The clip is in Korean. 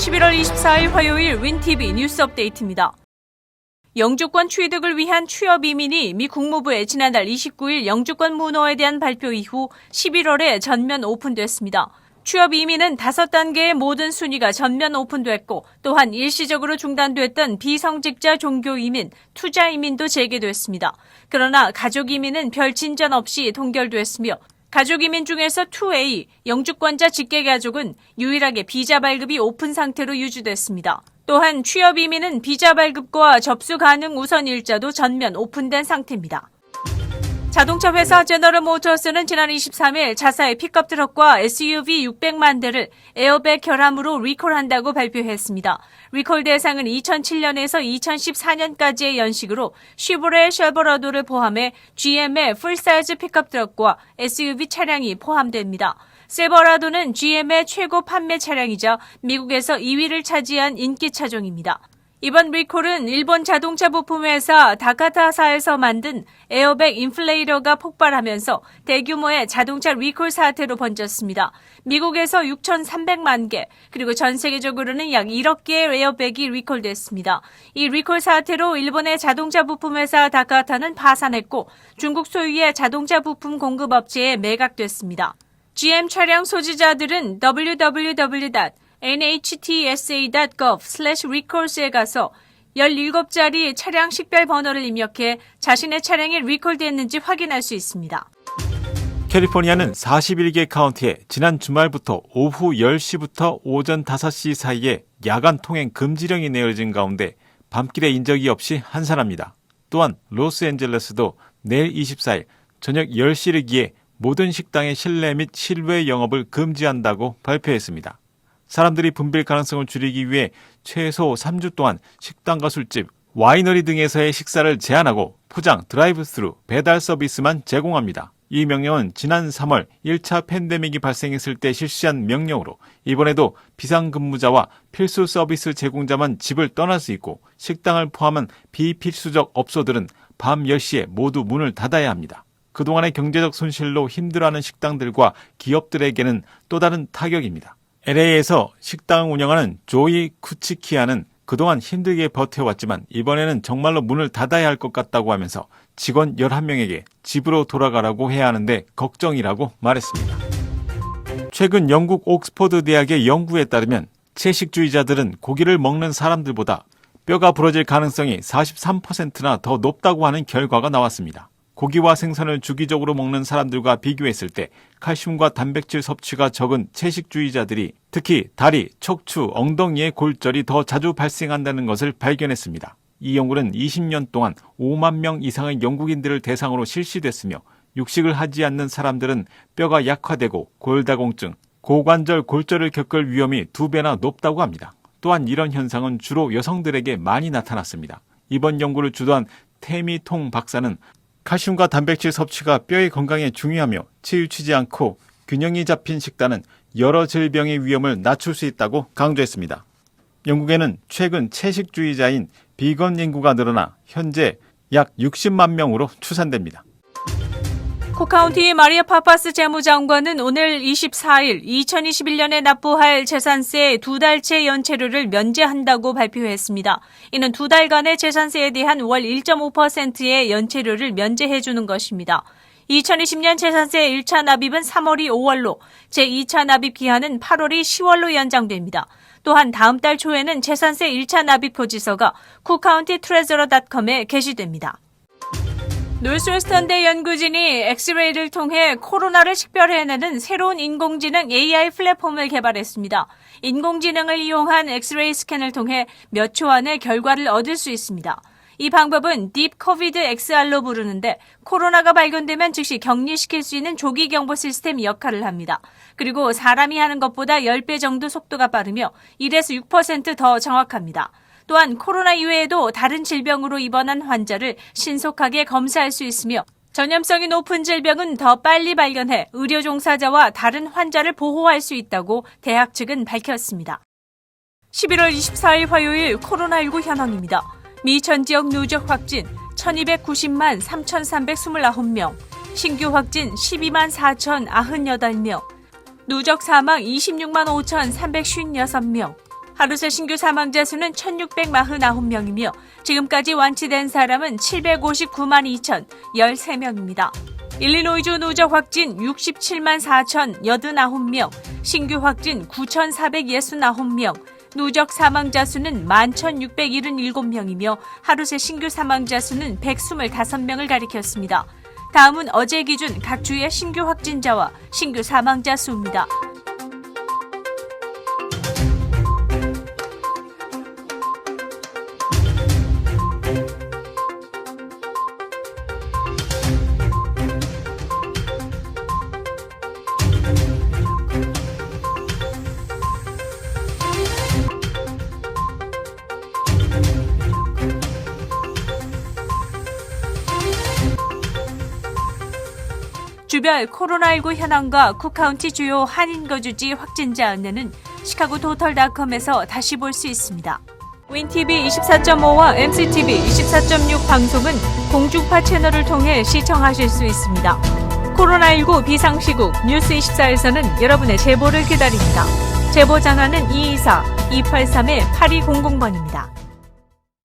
11월 24일 화요일 윈TV 뉴스 업데이트입니다. 영주권 취득을 위한 취업 이민이 미 국무부의 지난달 29일 영주권 문호에 대한 발표 이후 11월에 전면 오픈됐습니다. 취업 이민은 다섯 단계의 모든 순위가 전면 오픈됐고 또한 일시적으로 중단됐던 비성직자 종교 이민, 투자 이민도 재개됐습니다. 그러나 가족 이민은 별 진전 없이 동결됐으며 가족 이민 중에서 2A, 영주권자 직계 가족은 유일하게 비자 발급이 오픈 상태로 유지됐습니다. 또한 취업 이민은 비자 발급과 접수 가능 우선 일자도 전면 오픈된 상태입니다. 자동차 회사 제너럴 모터스는 지난 23일 자사의 픽업 트럭과 SUV 600만 대를 에어백 결함으로 리콜한다고 발표했습니다. 리콜 대상은 2007년에서 2014년까지의 연식으로 슈브레 셜버라도를 포함해 GM의 풀사이즈 픽업 트럭과 SUV 차량이 포함됩니다. 셀버라도는 GM의 최고 판매 차량이자 미국에서 2위를 차지한 인기 차종입니다. 이번 리콜은 일본 자동차 부품 회사 다카타사에서 만든 에어백 인플레이러가 폭발하면서 대규모의 자동차 리콜 사태로 번졌습니다. 미국에서 6,300만 개, 그리고 전 세계적으로는 약 1억 개의 에어백이 리콜됐습니다. 이 리콜 사태로 일본의 자동차 부품 회사 다카타는 파산했고 중국 소유의 자동차 부품 공급 업체에 매각됐습니다. GM 차량 소지자들은 www.nhtsa.gov/recalls에 가서 17자리 차량 식별 번호를 입력해 자신의 차량이 리콜됐는지 확인할 수 있습니다. 캘리포니아는 41개 카운티에 지난 주말부터 오후 10시부터 오전 5시 사이에 야간 통행 금지령이 내려진 가운데 밤길에 인적이 없이 한산합니다. 또한 로스앤젤레스도 내일 24일 저녁 10시를 기해 모든 식당의 실내 및 실외 영업을 금지한다고 발표했습니다. 사람들이 붐빌 가능성을 줄이기 위해 최소 3주 동안 식당과 술집, 와이너리 등에서의 식사를 제한하고 포장, 드라이브 스루, 배달 서비스만 제공합니다. 이 명령은 지난 3월 1차 팬데믹이 발생했을 때 실시한 명령으로 이번에도 비상근무자와 필수 서비스 제공자만 집을 떠날 수 있고 식당을 포함한 비필수적 업소들은 밤 10시에 모두 문을 닫아야 합니다. 그동안의 경제적 손실로 힘들어하는 식당들과 기업들에게는 또 다른 타격입니다. LA에서 식당 운영하는 조이 쿠치키아는 그동안 힘들게 버텨왔지만 이번에는 정말로 문을 닫아야 할 것 같다고 하면서 직원 11명에게 집으로 돌아가라고 해야 하는데 걱정이라고 말했습니다. 최근 영국 옥스퍼드 대학의 연구에 따르면 채식주의자들은 고기를 먹는 사람들보다 뼈가 부러질 가능성이 43%나 더 높다고 하는 결과가 나왔습니다. 고기와 생선을 주기적으로 먹는 사람들과 비교했을 때 칼슘과 단백질 섭취가 적은 채식주의자들이 특히 다리, 척추, 엉덩이의 골절이 더 자주 발생한다는 것을 발견했습니다. 이 연구는 20년 동안 5만 명 이상의 영국인들을 대상으로 실시됐으며 육식을 하지 않는 사람들은 뼈가 약화되고 골다공증, 고관절 골절을 겪을 위험이 두 배나 높다고 합니다. 또한 이런 현상은 주로 여성들에게 많이 나타났습니다. 이번 연구를 주도한 태미 통 박사는 칼슘과 단백질 섭취가 뼈의 건강에 중요하며 치우치지 않고 균형이 잡힌 식단은 여러 질병의 위험을 낮출 수 있다고 강조했습니다. 영국에는 최근 채식주의자인 비건 인구가 늘어나 현재 약 60만 명으로 추산됩니다. 코카운티 마리아 파파스 재무장관은 오늘 24일 2021년에 납부할 재산세 두 달째 연체료를 면제한다고 발표했습니다. 이는 두 달간의 재산세에 대한 월 1.5%의 연체료를 면제해주는 것입니다. 2020년 재산세 1차 납입은 3월이 5월로, 제2차 납입 기한은 8월이 10월로 연장됩니다. 또한 다음 달 초에는 재산세 1차 납입 고지서가 쿠카운티 트레저러닷컴에 게시됩니다. 노스웨스턴대 연구진이 엑스레이를 통해 코로나를 식별해내는 새로운 인공지능 AI 플랫폼을 개발했습니다. 인공지능을 이용한 엑스레이 스캔을 통해 몇 초 안에 결과를 얻을 수 있습니다. 이 방법은 딥 코비드 XR로 부르는데 코로나가 발견되면 즉시 격리시킬 수 있는 조기 경보 시스템 역할을 합니다. 그리고 사람이 하는 것보다 10배 정도 속도가 빠르며 1에서 6%더 정확합니다. 또한 코로나 이외에도 다른 질병으로 입원한 환자를 신속하게 검사할 수 있으며 전염성이 높은 질병은 더 빨리 발견해 의료 종사자와 다른 환자를 보호할 수 있다고 대학 측은 밝혔습니다. 11월 24일 화요일 코로나19 현황입니다. 미 전 지역 누적 확진 1290만 3329명, 신규 확진 12만 4098명, 누적 사망 26만 5356명, 하루 새 신규 사망자 수는 1,649명이며 지금까지 완치된 사람은 759만 2,013명입니다. 일리노이주 누적 확진 67만 4,089명, 신규 확진 9,469명, 누적 사망자 수는 11,677명이며 하루 새 신규 사망자 수는 125명을 가리켰습니다. 다음은 어제 기준 각 주의 신규 확진자와 신규 사망자 수입니다. 주별 코로나19 현황과 쿡카운티 주요 한인 거주지 확진자 안내는 시카고 도털닷컴에서 다시 볼 수 있습니다. 윈TV 24.5와 MCTV 24.6 방송은 공중파 채널을 통해 시청하실 수 있습니다. 코로나19 비상시국 뉴스24에서는 여러분의 제보를 기다립니다. 제보 전화는 224-283-8200번입니다.